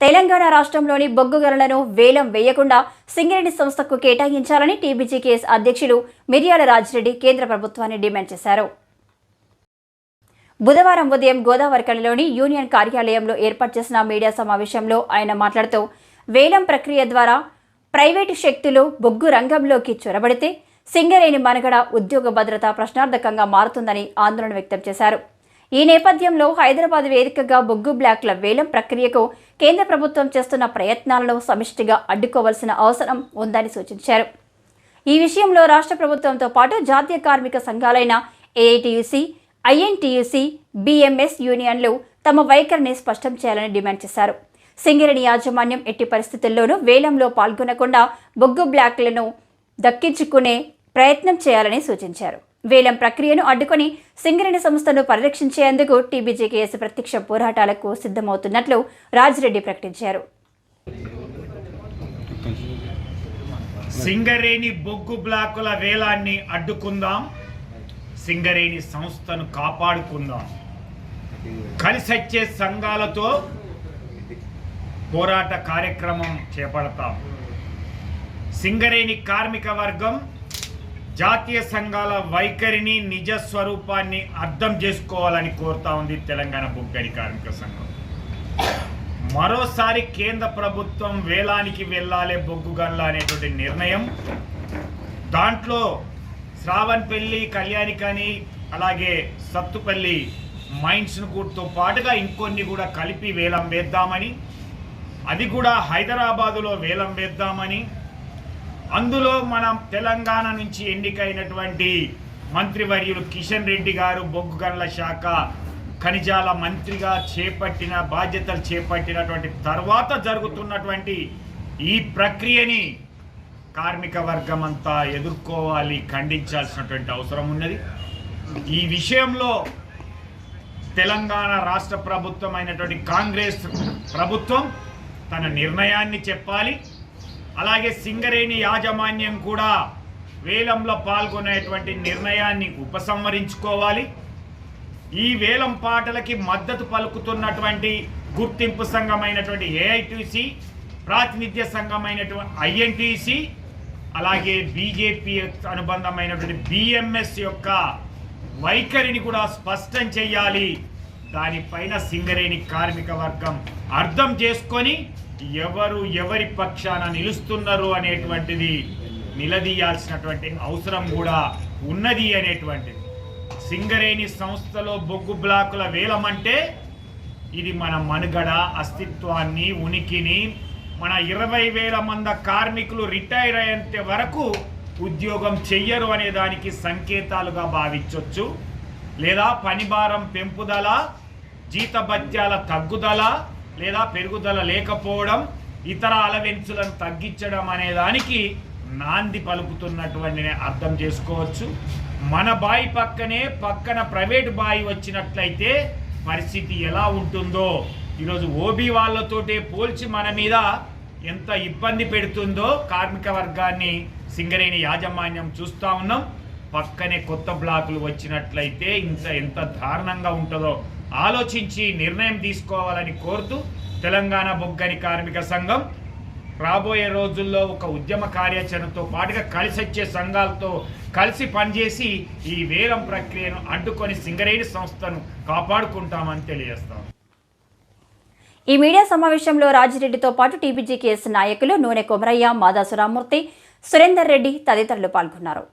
తెలంగాణ రాష్ట్రంలోని బొగ్గు గనులను వేలం వేయకుండా సింగరేణి సంస్థకు కేటాయించాలని టీబీజీకేఎస్ అధ్యక్షులు మిర్యాల రాజిరెడ్డి కేంద్ర ప్రభుత్వాన్ని డిమాండ్ చేశారు. బుధవారం ఉదయం గోదావరికళలోని యూనియన్ కార్యాలయంలో ఏర్పాటు చేసిన మీడియా సమావేశంలో ఆయన మాట్లాడుతూ వేలం ప్రక్రియ ద్వారా ప్రైవేటు శక్తులు బొగ్గు రంగంలోకి చొరబడితే సింగరేణి మనగడ ఉద్యోగ భద్రత ప్రశ్నార్థకంగా మారుతుందని ఆందోళన వ్యక్తం చేశారు. ఈ నేపథ్యంలో హైదరాబాద్ వేదికగా బొగ్గు బ్లాక్ల వేలం ప్రక్రియకు కేంద్ర ప్రభుత్వం చేస్తున్న ప్రయత్నాలను సమిష్టిగా అడ్డుకోవాల్సిన అవసరం ఉందని సూచించారు. ఈ విషయంలో రాష్ట్ర ప్రభుత్వంతో పాటు జాతీయ కార్మిక సంఘాలైన ఏఐటియుసి ఐఎన్టీయూసీ బీఎంఎస్ యూనియన్లు తమ వైఖరిని స్పష్టం చేయాలని డిమాండ్ చేశారు. సింగరేణి యాజమాన్యం ఎట్టి పరిస్థితుల్లోనూ వేలంలో పాల్గొనకుండా బొగ్గు బ్లాక్లను దక్కించుకునే ప్రయత్నం చేయాలని సూచించారు. వేలం ప్రక్రియను అడ్డుకొని సింగరేణి సంస్థను పరిరక్షించేందుకు టీబీజీకేఎస్ ప్రత్యక్ష పోరాటాలకు సిద్ధమవుతున్నట్లు రాజిరెడ్డి ప్రకటించారు. సింగరేణి బొగ్గు బ్లాకుల వేలాన్ని అడ్డుకుందాం సింగరేణి సంస్థను కాపాడుకుందాం. కలిసొచ్చే సంఘాలతో పోరాట కార్యక్రమం చేపడతాం. సింగరేణి కార్మిక వర్గం జాతీయ సంఘాల వైఖరిని నిజ స్వరూపాన్ని అర్థం చేసుకోవాలని కోరుతా ఉంది తెలంగాణ బొగ్గని కార్మిక సంఘం. మరోసారి కేంద్ర ప్రభుత్వం వేలానికి వెళ్ళాలి బొగ్గు గల్ల అనేటువంటి నిర్ణయం. దాంట్లో శ్రావణపల్లి కళ్యాణికని అలాగే సత్తుపల్లి మైన్స్ను కూడాతో పాటుగా ఇంకొన్ని కూడా కలిపి వేలం వేద్దామని అది కూడా హైదరాబాదులో వేలం వేద్దామని అందులో మనం తెలంగాణ నుంచి ఎన్నికైనటువంటి మంత్రివర్యులు కిషన్ రెడ్డి గారు బొగ్గు గనుల శాఖ ఖనిజాల మంత్రిగా చేపట్టిన బాధ్యతలు చేపట్టినటువంటి తర్వాత జరుగుతున్నటువంటి ఈ ప్రక్రియని కార్మిక వర్గం అంతా ఎదుర్కోవాలి ఖండించాల్సినటువంటి అవసరం ఉన్నది. ఈ విషయంలో తెలంగాణ రాష్ట్ర ప్రభుత్వం అయినటువంటి కాంగ్రెస్ ప్రభుత్వం తన నిర్ణయాన్ని చెప్పాలి. అలాగే సింగరేణి యాజమాన్యం కూడా వేలంలో పాల్గొనేటువంటి నిర్ణయాన్ని ఉపసంహరించుకోవాలి. ఈ వేలం పాటలకి మద్దతు పలుకుతున్నటువంటి గుర్తింపు సంఘమైనటువంటి ఏఐటీసీ ప్రాతినిధ్య సంఘమైనటువంటి ఐఎన్టీసీ అలాగే బీజేపీ అనుబంధమైనటువంటి బిఎంఎస్ యొక్క వైఖరిని కూడా స్పష్టం చేయాలి. దానిపైన సింగరేణి కార్మిక వర్గం అర్థం చేసుకొని ఎవరు ఎవరి పక్షాన నిలుస్తున్నారు అనేటువంటిది నిలదీయాల్సినటువంటి అవసరం కూడా ఉన్నది అనేటువంటిది. సింగరేణి సంస్థలో బొగ్గు బ్లాకుల వేలమంటే ఇది మన మనుగడ అస్తిత్వాన్ని ఉనికిని. మన ఇరవై వేల మంది కార్మికులు రిటైర్ అయ్యేంత వరకు ఉద్యోగం చెయ్యరు అనే దానికి సంకేతాలుగా భావించవచ్చు లేదా పనిభారం పెంపుదల జీతభత్యాల తగ్గుదల లేదా పెరుగుదల లేకపోవడం ఇతర అలవెన్సులను తగ్గించడం అనే దానికి నాంది పలుకుతున్నటువంటి అర్థం చేసుకోవచ్చు. మన బాయి పక్కనే పక్కన ప్రైవేట్ బాయి వచ్చినట్లయితే పరిస్థితి ఎలా ఉంటుందో ఈరోజు ఓబీ వాళ్ళతోటే పోల్చి మన మీద ఎంత ఇబ్బంది పెడుతుందో కార్మిక వర్గాన్ని సింగరేణి యాజమాన్యం చూస్తూ ఉన్నాం. పక్కనే కొత్త బ్లాకులు వచ్చినట్లయితే ఇంత ఎంత దారుణంగా ఉంటుందో ఆలోచించి నిర్ణయం తీసుకోవాలని కోరుతూ తెలంగాణ బొగ్గని కార్మిక సంఘం రాబోయే రోజుల్లో ఒక ఉద్యమ కార్యాచరణతో పాటుగా కలిసి వచ్చే సంఘాలతో కలిసి పనిచేసి ఈ వేలం ప్రక్రియను అడ్డుకొని సింగరేణి సంస్థను కాపాడుకుంటామని తెలియజేస్తాం. ఈ మీడియా సమావేశంలో రాజిరెడ్డితో పాటు టీపీజీకేఎస్ నాయకులు నూనె కొమరయ్య మాదాసు రామ్మూర్తి సురేందర్ రెడ్డి తదితరులు పాల్గొన్నారు.